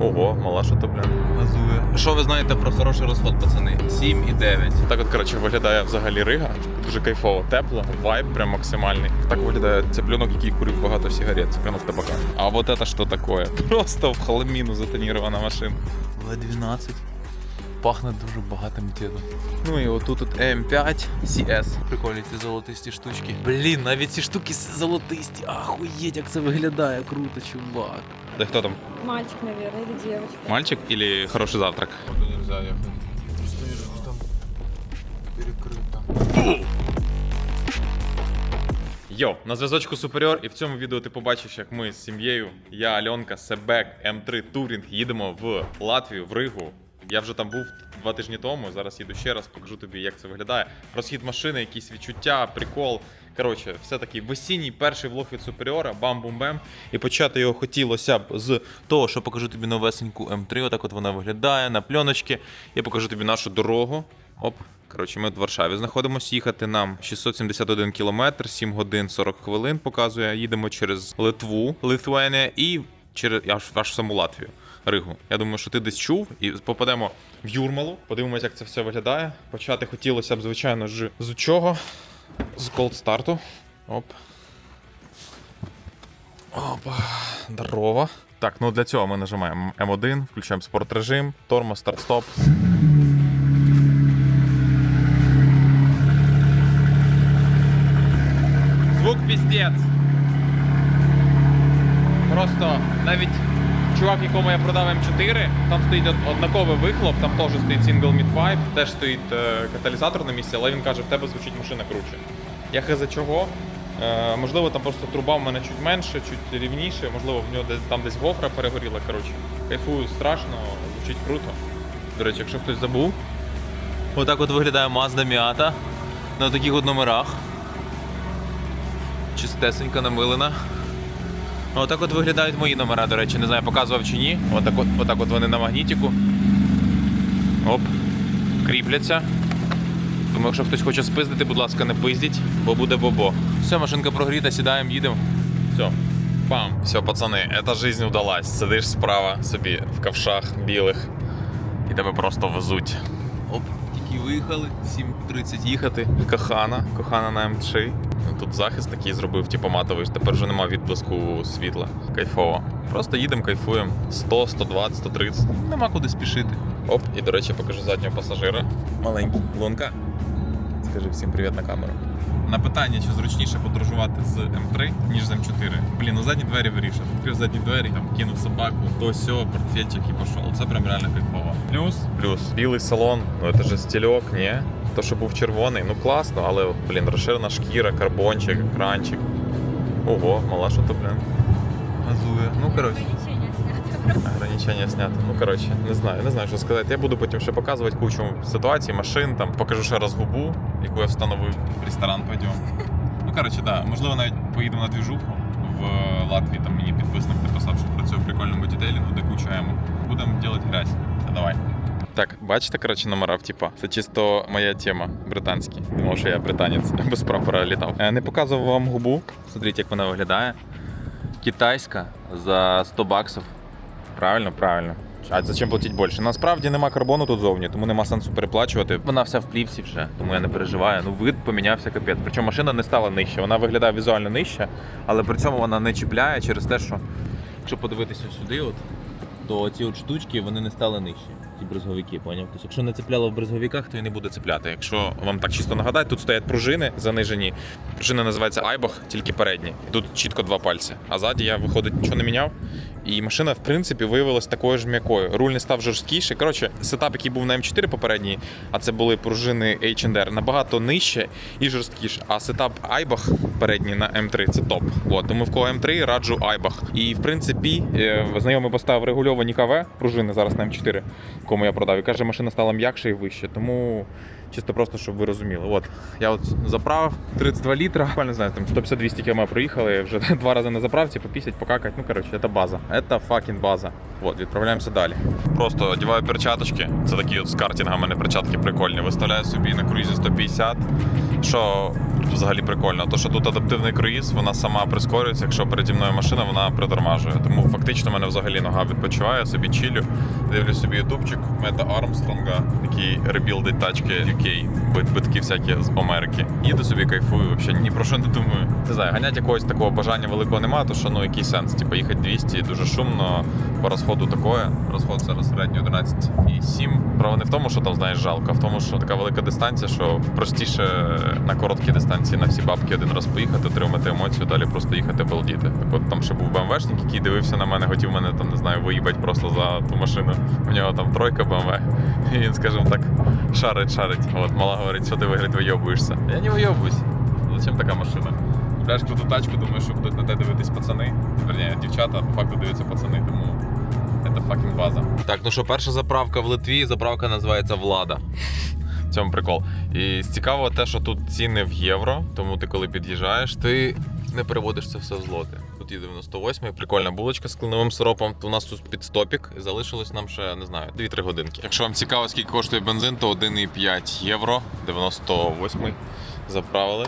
Ого, мала що то, блін, газує. Що ви знаєте про хороший розход, пацани? 7 і 9. Так от, коротше, виглядає взагалі Рига. Дуже кайфово, тепло, вайб прям максимальний. Так виглядає цыпленок, який курив багато сигарет, цыпленок табака. А вот это що таке? Просто в хламіну затонірована машина. В12. Пахне дуже багатим дідом. Ну і отут тут М5 CS. Прикольні ці золотисті штучки. Блін, навіть ці штуки золотисті. Ахуєть, як це виглядає круто, чувак. Да хто там? Мальчик, наверное, или девочка. Мальчик или хороший завтрак? Йо, на зв'язочку Суперіор, і в цьому відео ти побачиш, як ми з сім'єю, я, Альонка, Себек, М3 Турінг їдемо в Латвію, в Ригу. Я вже там був два тижні тому. Зараз їду ще раз, покажу тобі, як це виглядає. Розхід машини, якісь відчуття, прикол. Коротше, все таки весінній перший влог від Суперіора, бам-бум-бем. І почати його хотілося б з того, що покажу тобі новесеньку М3. Отак от вона виглядає на пленочці. Я покажу тобі нашу дорогу. Оп. Коротше, ми в Варшаві знаходимося. Їхати нам 671 кілометр, 7 годин 40 хвилин показує. Їдемо через Литву, Литвенія і через аж, аж саму Латвію. Ригу. Я думаю, що ти десь чув і попадемо в Юрмалу, подивимося, як це все виглядає. Почати хотілося б, звичайно ж, з чого? З колд старту. Оп. Опа. Здорово. Так, ну для цього ми нажимаємо М1, включаємо спорт режим, тормоз, старт-стоп. Звук піздець. Просто навіть чувак, якому я продав М4, там стоїть однаковий вихлоп, там теж стоїть single mid pipe, теж стоїть е, каталізатор на місці, але він каже, в тебе звучить машина круче. Я хз чого. Е, можливо, там просто труба в мене чуть менше, чуть рівніше, можливо, в нього десь там десь гофра перегоріла. Коротше, кайфую страшно, звучить круто. До речі, якщо хтось забув, отак от виглядає Mazda Miata на таких от номерах. Чистесенька намилена. Отак от виглядають мої номера, до речі, не знаю, показував чи ні. Отак от, отак от вони на магнітику. Оп. Кріпляться. Тому якщо хтось хоче спиздити, будь ласка, не пиздіть, бо буде бобо. Все, машинка прогріта, сідаємо, їдемо. Все. Пам. Все, пацани, ета жизнь удалась. Сидиш справа собі в ковшах білих. І тебе просто везуть. Оп, тільки виїхали, 7.30 їхати. Кохана, кохана на М3. Тут захист такий зробив, типу матовий, тепер вже нема відблиску світла. Кайфово. Просто їдемо, кайфуємо. 100, 120, 130. Нема куди спішити. Оп, і до речі, покажу заднього пасажира. Маленький. Лунка. Скажи всім привіт на камеру. На питання, чи зручніше подорожувати з М3, ніж з М4. Блін, ну задні двері вирішив. Відкрив задні двері, там кинув собаку, то сьо, портфельчик і пішов. Це прям реально кайфово. Плюс, плюс, білий салон, ну це же стільок, ні? То, що був червоний, ну класно, але, блін, розширена шкіра, карбончик, екранчик. Ого, мала що то, блін. Газує. Ну, коротше. Ограничення знято. Ну коротше, не знаю, не знаю, що сказати. Я буду потім ще показувати кучу ситуацій, машин. Там покажу ще раз губу, яку я встановив. В ресторан пойдемо. Ну коротше, да, можливо, навіть поїдемо на двіжуху в Латвії. Там мені підписник написав, що працює в прикольному детейлінгу, де куча ему. Будемо робити грязь. Давай. Так, бачите, коротше, номера в типа. Це чисто моя тема британські. Думав, що я британець без прапора літав. Е, Не показував вам губу. Смотрите, як вона виглядає. Китайська за 100 баксів. Правильно, правильно. А зачем платити більше? Насправді нема карбону тут зовні, тому нема сенсу переплачувати. Вона вся в плівці вже, тому я не переживаю. Ну вид помінявся капець. Причому машина не стала нижче. Вона виглядає візуально нижче, але при цьому вона не чіпляє через те, що якщо подивитися сюди, от, то ці от штучки вони не стали нижче. Ті брезговики, поняв? Тобто, якщо не цепляло в брезговиках, то і не буде цепляти. Якщо вам так чисто нагадати, тут стоять пружини занижені. Пружина називається Айбах, тільки передні. Тут чітко два пальці. А ззаді я виходить нічого не міняв. І машина, в принципі, виявилась такою ж м'якою. Руль не став жорсткіший. Коротше, сетап, який був на М4 попередній, а це були пружини H&R, набагато нижче і жорсткіше. А сетап Айбах передній на М3 це топ. От, тому в кого М3 раджу Айбах. І в принципі, е, знайомий поставив регульовані КВ пружини зараз на М4, кому я продав. І каже, машина стала м'якше і вище. Тому чисто просто, щоб ви розуміли. От я от заправив 32 літра. Не знаю, там 150-200 км проїхали. Вже два рази на заправці, попісять, покакать. Ну коротше, це база. Це факін база. От, відправляємося далі. Просто одягаю перчаточки. Це такі от з картинга в мене перчатки прикольні. Виставляю собі на круїзі 150. Що взагалі прикольно. То, що тут адаптивний круїз, вона сама прискорюється. Якщо переді мною машина, вона притормажує. Тому фактично в мене взагалі нога відпочиває, собі чилю. Дивлюсь собі ютубчик Мета Армстронга, який ребілдить тачки Бит- битки всякі з Америки. Їду собі кайфую, взагалі ні про що не думаю. Не знаю, ганять якогось такого бажання великого немає, то що ну який сенс. Типу їхати 200 дуже шумно, по розходу такое. Розход зараз середній 11,7. Право не в тому, що там знаєш жалко, а в тому, що така велика дистанція, що простіше на короткій дистанції на всі бабки один раз поїхати, отримати емоцію, далі просто їхати балдіти. Так от там ще був БМВшник, який дивився на мене, хотів мене там, не знаю, виїбать просто за ту машину. У нього там тройка БМВ. І він, скажімо так, шарить, шарить. От мала говорить, що ти вигляд вийобуєшся. Я не вийобуюсь. Зачем така машина? Купляєш круту тачку, думаєш, що будуть на тебе дивитись пацани. Верні, дівчата, по факту дивляться пацани, тому це факін база. Так, ну що, перша заправка в Литві, заправка називається Влада. В цьому прикол. І цікаво те, що тут ціни в євро, тому ти коли під'їжджаєш, ти не переводиш це все в злоти. Тут є 98 прикольна булочка з кленовим сиропом. У нас тут підстопік, і залишилось нам ще, не знаю, 2-3 годинки. Якщо вам цікаво, скільки коштує бензин, то 1,5 євро, 98 заправили.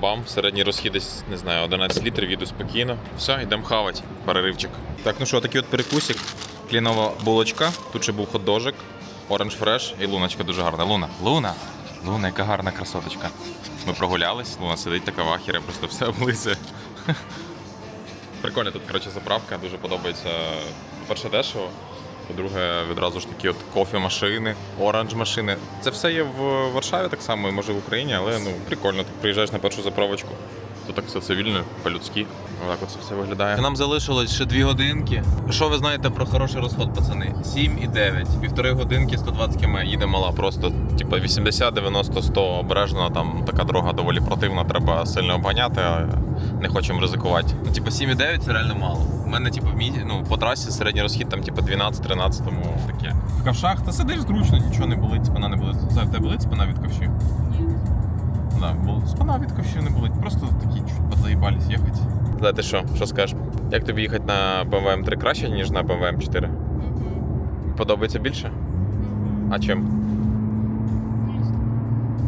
Бам, середній розхід десь, не знаю, 11 літрів, їду спокійно. Все, йдемо хавати. Переривчик. Так, ну що, такий от перекусик. Клінова булочка. Тут ще був хот-дожик, оранж фреш і луночка дуже гарна. Луна, Луна, Луна, яка гарна красоточка. Ми прогулялись, Луна сидить така в ахірі, просто все облизує. Прикольна тут, коротше, заправка, дуже подобається. По-перше, дешево. По-друге, відразу ж такі от кофе-машини, оранж-машини. Це все є в Варшаві так само, і може в Україні, але ну прикольно. Ти приїжджаєш на першу заправочку. Тут так все цивільно, по-людськи. Отак от це все виглядає. Нам залишилось ще дві годинки. Що ви знаєте про хороший розход, пацани? 7 і 9. Півтори годинки 120 км. Їде мала просто, типу 80, 90, 100 обережно. Там така дорога доволі противна, треба сильно обганяти, а не хочемо ризикувати. Ну, типу 7 і 9 це реально мало. У мене, типу, в місті, ну, по трасі середній розхід там, типу, 12-13, тому таке. В ковшах ти сидиш зручно, нічого не болить, спина не болить. Зай, в тебе болить спина від ковшів? Да, бо спина від ковшів не болить, просто такі чуть подзаїбались їхати. Да, ти що, що скажеш? Як тобі їхати на BMW M3 краще, ніж на BMW M4? Подобається більше? А чим?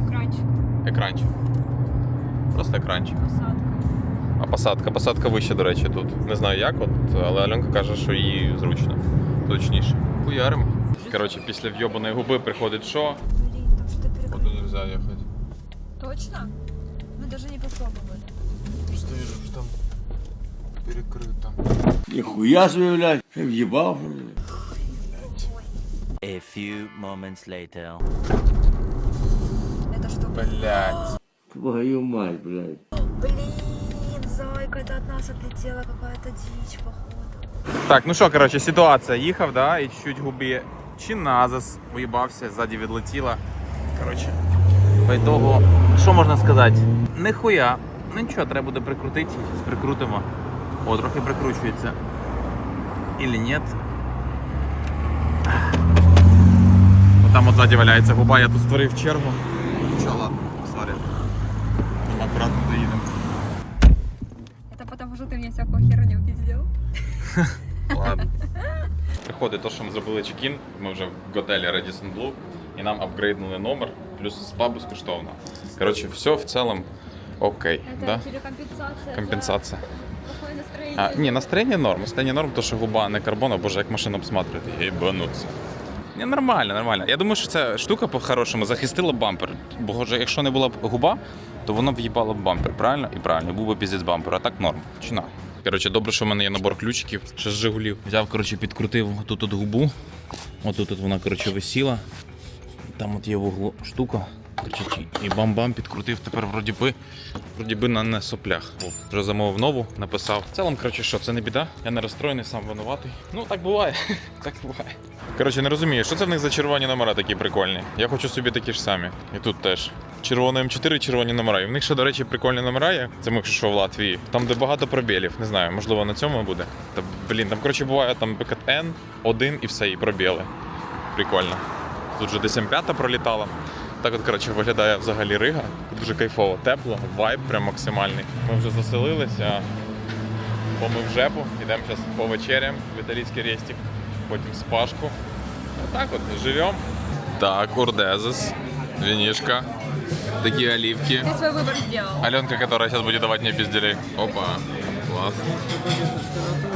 Кранчик, Екранчик. Просто екранчик. посадка. А посадка, посадка вище, до речі, тут. Не знаю як, от, але Альонка каже, що їй зручно. Зручніше. Хуярим. Коротше, після вйобаної губи приходить що? Блин, там что-то перекрыто. Куди нельзя їхати. Точно? Мы даже не попробовали. Просто вижу, що там перекрито. Ніхуя блядь, ще в'їбав. A few moments later. Это что? Блять. Твою мать, блядь. Блин, зайка, это от нас отлетела какая-то дичь, походу. Так, ну що, коротше, ситуація. Їхав, да, і чуть губі чи назас уїбався, ззаді відлетіла. Коротше, по ітогу, що можна сказати? Нихуя. Ну нічого, треба буде прикрутити, прикрутимо. О, трохи прикручується. Или нет. Там от ззаді валяється губа, я тут створив чергу. Нічого, ладно, сорі. Там акуратно доїдемо. Это потому что ты мне всякую херню пиздел. Ладно. Приходить те, що ми зробили чекін. Ми вже в готелі Radisson Blue, і нам апгрейднули номер, плюс спа безкоштовно. Коротше, все в цілому окей. Это Да? тебе компенсация. Компенсація. А, ні, настроєння норм. Настроєння норм, то що губа не карбон, боже, як машину обсматрювати. Єбануться. Ні, нормально, нормально. Я думаю, що ця штука по-хорошому захистила бампер. Бо якщо не була б губа, то воно б їбало б бампер, правильно? І правильно, був би піздець бампер, а так норм. Чи на? Коротше, добре, що в мене є набор ключиків, ще з Жигулів. Взяв, коротше, підкрутив тут от губу. Отут от вона, коротше, висіла. Там от є в углу штука. І бам-бам підкрутив. Тепер вроді би, вроді би на не соплях. О, вже замовив нову, написав. В цілому, коротше, що це не біда. Я не розстроєний, сам винуватий. Ну так буває. так буває. Коротше, не розумію, що це в них за червоні номера такі прикольні. Я хочу собі такі ж самі. І тут теж. Червоне М4 червоні номера. І в них ще, до речі, прикольні номера є. Це ми що в Латвії. Там, де багато пробілів. Не знаю, можливо, на цьому буде. Та блін, там коротше буває там БКТН, один і все, і пробіли. Прикольно. Тут же десь М5 пролітала. Так от, коротше, виглядає взагалі Рига. Дуже кайфово, тепло, вайб прям максимальний. Ми вже заселилися, помив жепу, йдемо зараз по вечерям в італійський рестик, потім спашку. Отак от, живемо. Так, урдезис, вінішка. Такие оливки. Ты свой выбор сделал. Аленка, которая сейчас будет давать мне пизделей. Опа. Класс.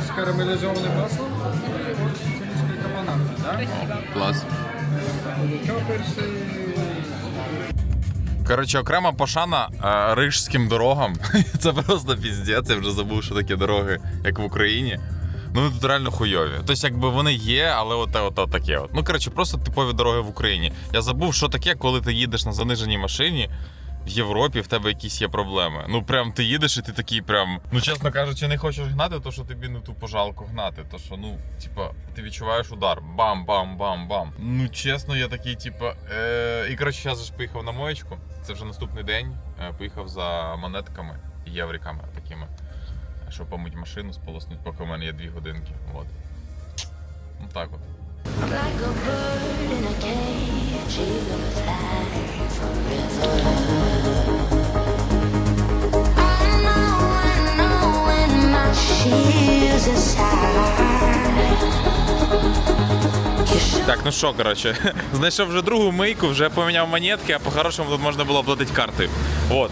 с карамелизованным маслом и вот сицилийской капонатой, да? Спасибо. Клас. Коротше, окрема пошана е, рижським дорогам. Це просто піздець, я вже забув, що такі дороги, як в Україні. Ну, вони тут реально хуйові. Тобто, якби вони є, але оте, от, от таке. Ну, коротше, просто типові дороги в Україні. Я забув, що таке, коли ти їдеш на заниженій машині. В Європі в тебе якісь є проблеми. Ну прям ти їдеш і ти такий прям. Ну чесно кажучи, не хочеш гнати, то що тобі ну тупо жалко гнати. То що, ну, типа, ти відчуваєш удар. Бам-бам-бам-бам. Ну чесно, я такий, типа. Е... І коротше, зараз ж поїхав на моєчку. Це вже наступний день. Е, Поїхав за монетками і євриками такими. Щоб помити машину, сполоснути, поки у мене є дві годинки. От. Ну так от. Like a bird in a cage, Так, ну що, коротше, знайшов вже другу мийку, вже поміняв монетки, а по-хорошому тут можна було платити картою. От.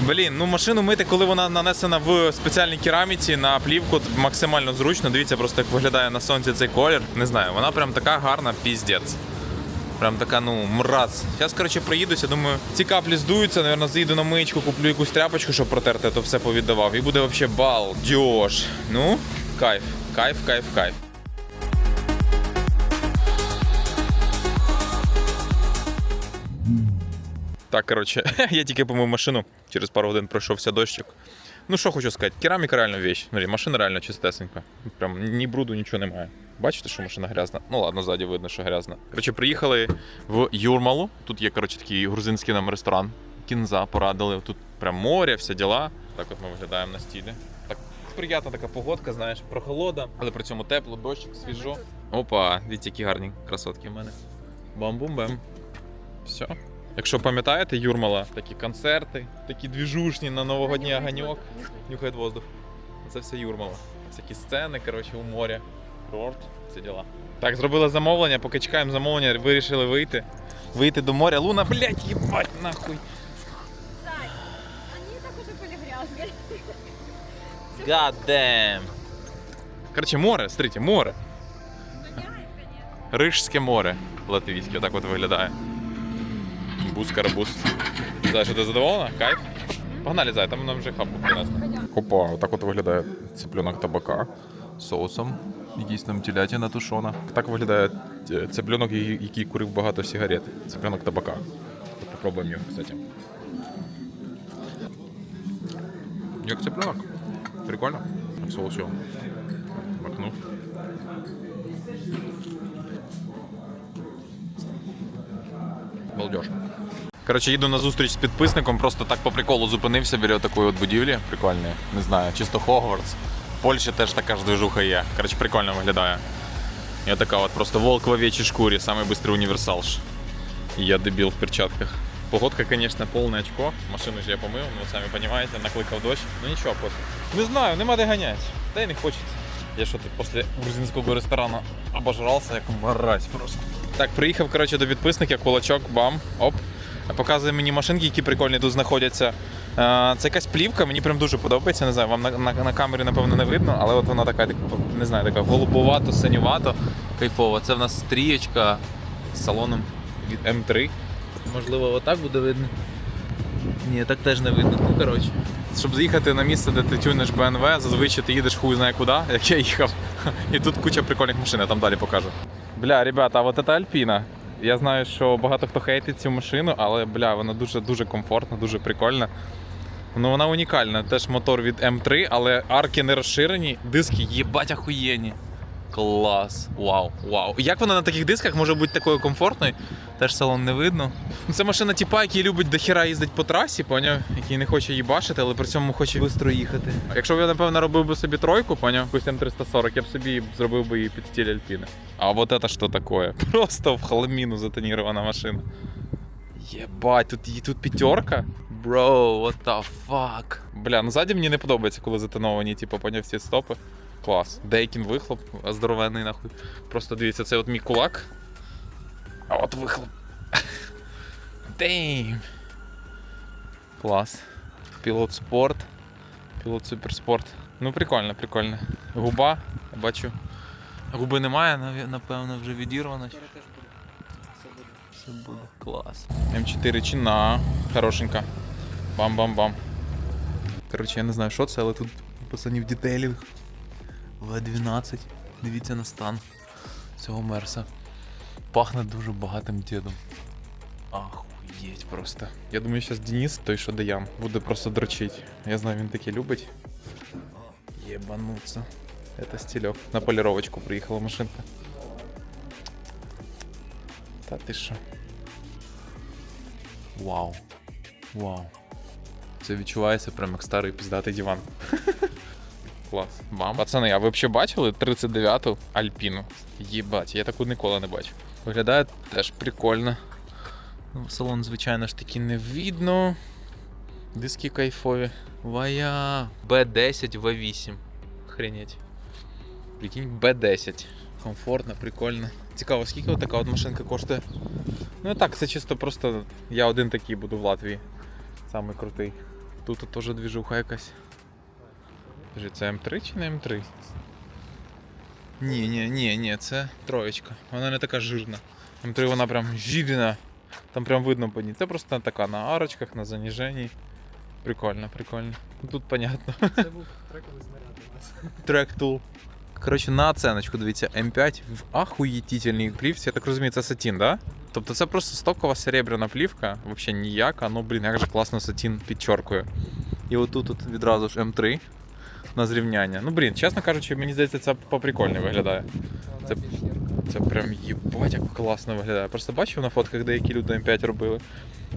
Блін, ну машину мити, коли вона нанесена в спеціальній кераміці на плівку, максимально зручно. Дивіться просто, як виглядає на сонці цей колір. Не знаю, вона прям така гарна, піздець. Прям така, ну, мраз. Зараз, коротше, приїдуся, думаю, ці каплі здуються, напевно, заїду на миєчку, куплю якусь тряпочку, щоб протерти, то все повіддавав. І буде взагалі бал, дьош. Ну, кайф, кайф, кайф, кайф. Так, коротше, я тільки помив машину, через пару годин пройшовся дощик. Ну що хочу сказати, кераміка реально вещь. Машина реально чистесенька. Прям ні бруду, нічого немає. Бачите, що машина грязна? Ну ладно, ззаді видно, що грязна. Коротше, приїхали в Юрмалу. Тут є, коротше, такий грузинський нам ресторан. Кінза порадили. Тут прям море, всі діла. Так от ми виглядаємо на стілі. Так приємна така погодка, знаєш, прохолода, але при цьому тепло, дощик, свіжо. Опа, дивіться, які гарні красотки в мене. Бам-бум-бем. Все. Якщо пам'ятаєте, Юрмала, такі концерти, такі двіжушні на новогодній огоньок. Нюхає воздух. Це все Юрмала. Всякі сцени, коротше, у морі. Курорт, всі діла. Так, зробили замовлення, поки чекаємо замовлення, вирішили вийти. Вийти до моря. Луна, блядь, їбать, нахуй. Зай, они так уже были грязные. God damn. Коротше, море, смотрите, море. Рижське море латвійське, отак от виглядає. Бус карабус. Зай, що ти задоволена? Кайф? Погнали, зай, там нам вже хапу принесли. Опа, отак от виглядає цеплюнок табака з соусом. Якийсь там телятина тушона. Так виглядає е, цеплюнок, який курив багато сигарет. Цеплюнок табака. Попробуємо його, кстати. Як цеплюнок. Прикольно. Соус його. Макнув. Балдеж. Коротше, їду на зустріч з підписником, просто так по приколу зупинився біля такої от будівлі. Прикольної. Не знаю, чисто Хогвартс. Польщі теж така ж движуха є. Коротше, прикольно виглядає. Я така от просто волк в овечій шкурі, самий універсал. Я дебіл в перчатках. Погодка, конечно, повне очко. Машину ж я помив, ну самі розумієте, накликав дощ. Ну нічого, пофіг. Не знаю, нема де ганяти. Та й не хочеться. Я що тут після грузинського ресторану обожрався, як мразь просто. Так, приїхав коротше, до підписника, кулачок, бам, оп. Показує мені машинки, які прикольні тут знаходяться. Е, Це якась плівка, мені прям дуже подобається. Не знаю, вам на, на, на камері напевно не видно, але от вона така, так, не знаю, така голубовато, синювато, кайфова. Це в нас стрієчка з салоном від М3. Можливо, отак буде видно. Ні, так теж не видно. Ну, коротше. Щоб з'їхати на місце, де ти тюнеш БНВ, зазвичай ти їдеш хуй знає куди, як я їхав. І тут куча прикольних машин, я там далі покажу. Бля, ребята, а от це Альпіна. Я знаю, що багато хто хейтить цю машину, але бля, вона дуже дуже комфортна, дуже прикольна. Ну вона унікальна. Теж мотор від М3, але арки не розширені, диски їбать ахуєнні. Клас. Вау, вау. Як вона на таких дисках може бути такою комфортною? Теж салон не видно. Ну, Це машина типа, який любить до хіра їздить по трасі, поняв? Який не хоче їбашити, але при цьому хоче швидко їхати. Якщо б я, напевно, робив би собі тройку, поняв, якусь М340, я б собі зробив би її під стиль Альпіни. А вот это що таке? Просто в хламіну затонірована машина. Єбать, тут, тут п'ятерка? Бро, what the fuck? Бля, ну ззаді мені не подобається, коли затоновані, типу, поняв всі стопи. Клас. Дейкін вихлоп, здоровенний нахуй. Просто дивіться, це от мій кулак. А от вихлоп. Дейм. Клас. Пілот спорт. Пілот суперспорт. Ну, прикольно, прикольно. Губа, бачу. Губи немає, напевно, вже відірвано. Все буде. Клас. М4 чина. Хорошенька. Бам-бам-бам. Коротше, я не знаю, що це, але тут пацанів детейлінг. В12. Дивіться на стан цього мерса. Пахне дуже багатим дідом. Ахуєть просто. Я думаю, зараз Денис, той, що Даян, буде просто дрочить. Я знаю, він таке любить. Єбануться. Это стильок. На поліровочку приїхала машинка. Та ти що? Вау. Вау. Це відчувається прям як старий піздатий диван. Клас. Бам. Пацани, а ви взагалі бачили 39-ту Альпіну? Єбать, я таку ніколи не бачив. Виглядає теж прикольно. Ну, салон, звичайно ж таки, не видно. Диски кайфові. Вая. B10 V8. Охренеть. Прикинь, B10. Комфортно, прикольно. Цікаво, скільки от така от машинка коштує? Ну і так, це чисто просто я один такий буду в Латвії. Самий крутий. Тут теж двіжуха якась. Це М3 чи не М3? Ні, ні, ні, ні, це троєчка. Вона не така жирна. М3 вона прям жирна. Там прям видно по ній. Це просто така на арочках, на заніженні. Прикольно, прикольно. Тут понятно. Це був трековий снаряд у нас. Трек тул. Коротше, на оценочку, дивіться, М5 в ахуєтітельній плівці. Я так розумію, це сатін, да? Тобто це просто стокова серебряна плівка, взагалі ніяка, ну блін, як же класно сатін підчоркує. І отут тут відразу ж М3 на зрівняння. Ну блін, чесно кажучи, мені здається, це поприкольне виглядає. Це-. Це прям їбать, як класно виглядає. Просто бачив на фотках, деякі люди М5 робили.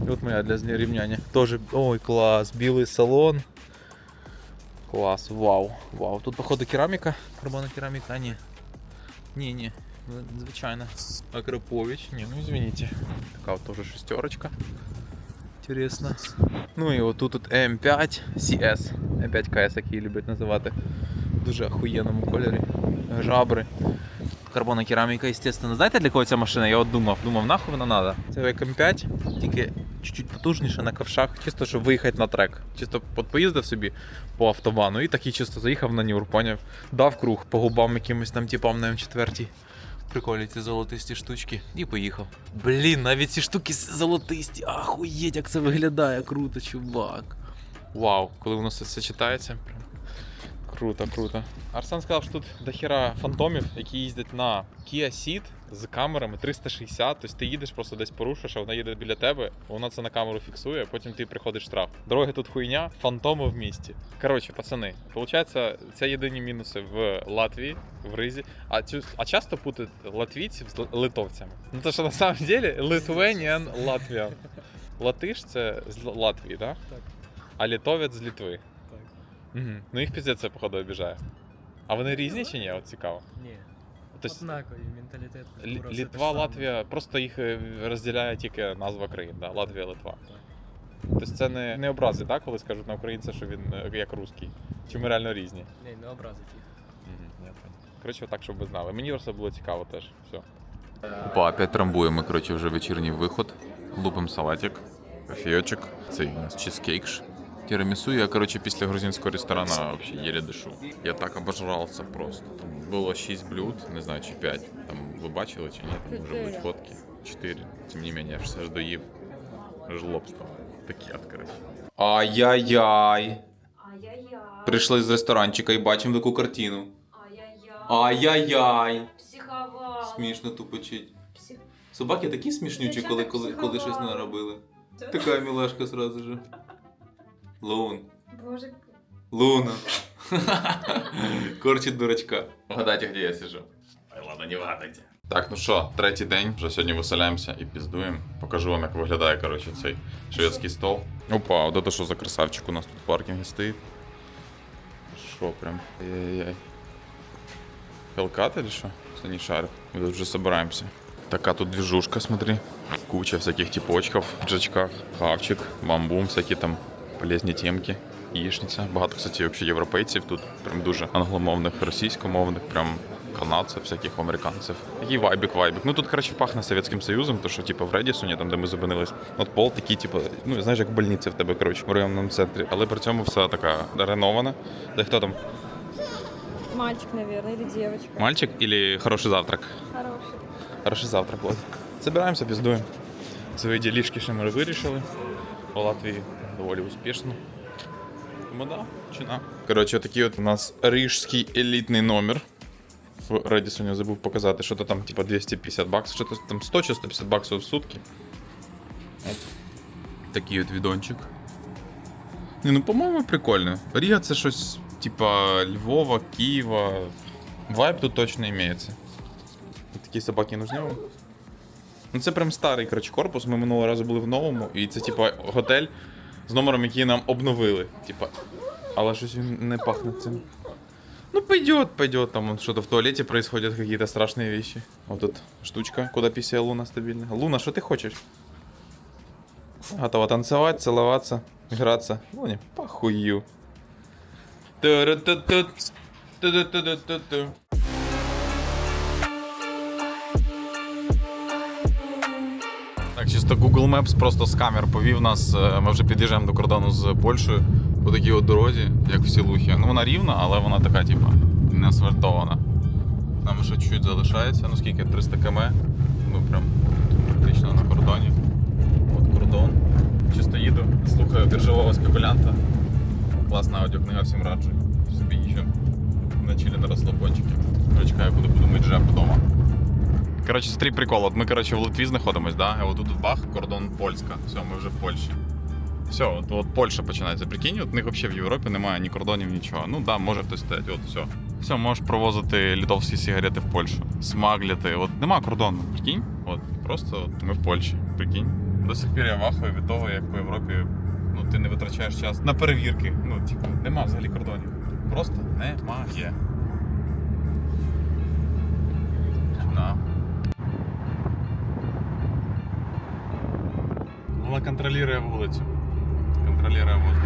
І от моя для зрівняння. Тоже, ой, клас, білий салон. Клас, вау, вау. Тут, походу, кераміка. Карбонна кераміка, а ні. Ні, ні. Звичайно. Акропович. Ні, ну извините. Така теж шестерочка. Інтересно. Ну і отут тут М5 CS. М5 KS, як її люблять називати. В дуже охуєнному кольорі. Жабри. Карбонна кераміка, естественно. Знаєте, для кого ця машина? Я от думав, думав, нахуй вона надо. Це як М5, тільки чуть-чуть потужніше на ковшах, чисто щоб виїхати на трек. Чисто поїздив собі по автобану і такий чисто заїхав на нюр, поняв. Дав круг по губам якимось там типам на М4. Прикольні ці золотисті штучки. І поїхав. Блін, навіть ці штуки золотисті. Ахуєть, як це виглядає круто, чувак. Вау, коли воно все все читається, прям круто, круто. Арсен сказав, що тут дохера фантомів, які їздять на Kia Ceed з камерами 360. Тобто ти їдеш, просто десь порушиш, а вона їде біля тебе, вона це на камеру фіксує, потім ти приходиш штраф. Дороги тут хуйня, фантоми в місті. Коротше, пацани, виходить, це єдині мінуси в Латвії, в Ризі. А, цю, а часто путають латвійців з литовцями. Ну то що на самом деле Lithuanian Latvian. Латиш це з Латвії, так? Так. А літовець з Літви. Угу. Ну їх піздець це, походу, обіжає. А вони різні чи ні? От цікаво. Ні. Тобто Однакові менталітет. Лі- культура, все те Літва, саме. Латвія, просто їх е, розділяє тільки назва країн, да? Латвія, Литва. Тобто це не, не образи, так, коли скажуть на українця, що він е, як русський. Чи ми реально різні? Ні, не образить їх. Угу, Коротше, так, щоб ви знали. Мені просто було цікаво теж. Все. Опа, опять трамбуємо, коротше, вже вечірній виход. Лупим салатик, кофійочок. Цей у нас чизкейкш. Тірамісу я, коротше, після грузинського ресторану взагалі єле дишу. Я так обожрався просто. Там було 6 блюд, не знаю, чи 5. Там ви бачили чи ні, там може бути фотки. 4. Тим не менше, я ж все ж доїв. Жлобство. Такі от, коротше. Ай-яй-яй. Прийшли з ресторанчика і бачимо таку картину. Ай-яй-яй. Психовал. Смішно тупочить. Собаки такі смішнючі, коли, коли, коли щось наробили. Така мілашка сразу же. Лун. Боже, Луна. Корчить дурачка. Угадайте, де я сижу. Ай, ладно, не вгадайте. Так, ну що, третій день. Вже сьогодні виселяємося і піздуємо. Покажу вам, як виглядає, коротше, цей шведський стол. Опа, от це що за красавчик у нас тут в паркінгі стоїть. Що прям? Ай-яй-яй. Хелкат или что? Если не шарю. Мы тут уже собираемся. Такая тут движушка, смотри. Куча всяких типочков в джачках. Хавчик, бамбум, всякі там полезні темки. Яєчниця. Багато, кстати, вообще європейців тут прям дуже англомовних, російськомовних, прям канадців, всяких американців. Такий вайбік, вайбік. Ну тут, коротше, пахне Совєтським Союзом, то що, типу, в Редісоні, там, де ми зупинились, от пол такий, типу, ну, знаєш, як в больниці в тебе, коротше, в районному центрі. Але при цьому все така ренована. Де хто там? Мальчик, наверное, или девочка. Мальчик или хороший завтрак? Хороший. Хороший завтрак, вот. Собираємося, піздуємо. Свої ділішки ще ми вирішили. У Латвії доволі успішно. Тому да, чи на. Коротше, такий от у нас рижський елітний номер. В Редісоні забув показати, що то там, типа 250 баксів, що то там 100 чи 150 баксів в сутки. От. Такий от відончик. Ні, ну по-моєму прикольно. Ріга це щось, типа Львова, Києва. Вайб тут точно імеється. Такі собаки нужні вам? Ну це прям старий коротше, корпус. Ми минулого разу були в новому, і це типа готель з номером, який нам обновили. Типа. Але щось не пахне цим. Ну, пойдет, пойдет, там что-то в туалете происходят какие-то страшные вещи. Вот тут штучка, куда писала Луна стабильно. Луна, что ты хочешь? Готова танцевать, целоваться, играться. Ну, не, похую. Ту-ру-ту-ту. Ту-ду-ту-ду-ту-ту. Чисто Google Maps просто з камер повів нас. е, Ми вже під'їжджаємо до кордону з Польщею по такій от дорозі, як в Сілухі. Ну вона рівна, але вона така, типа, не асфальтована. Нам ще чуть залишається, ну скільки? 300 км. Ми прям практично на кордоні. От кордон. Чисто їду, слухаю біржового спекулянта. Класна аудіокнига, всім раджу. Собі їжджу. На чилі на розслабончики. Чекаю, буду. Коротше, стрій прикол. От ми, коротше, в Литві знаходимось, да? І отут бах, кордон Польська. Все, ми вже в Польщі. Все, от, от Польща починається. Прикинь, от в них взагалі в Європі немає ні кордонів, нічого. Ну да, може хтось стоять, от все. Все, можеш провозити літовські сигарети в Польщу, смагліти. От нема кордону, прикинь? От просто от ми в Польщі, прикинь. До сих пір я вахую від того, як по Європі ну, ти не витрачаєш час на перевірки. Ну, типу, нема взагалі кордонів. Просто немає. Да. Вона контролює вулицю. Контролює воздух.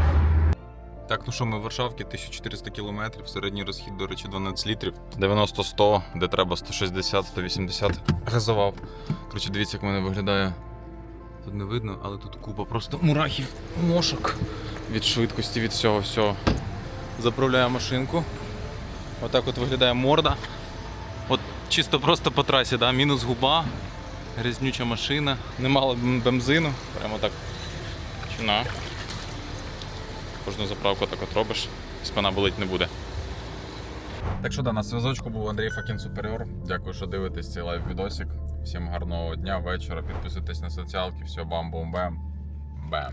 Так, ну що, ми в Варшавці 1400 кілометрів, середній розхід, до речі, 12 літрів. 90-100, де треба 160-180 газував. Коротше, дивіться, як мене виглядає. Тут не видно, але тут купа просто мурахів, мошок від швидкості, від всього всього. Заправляю машинку. Отак от виглядає морда. От чисто просто по трасі, да? мінус губа, грязнюча машина, немало мала бензину. Прямо так. Чина. Кожну заправку так от робиш, спина болить не буде. Так що да, на зв'язочку був Андрій Факін Суперіор. Дякую, що дивитесь цей лайв відосик. Всім гарного дня, вечора. Підписуйтесь на соціалки. Все, бам-бум-бем. Бем.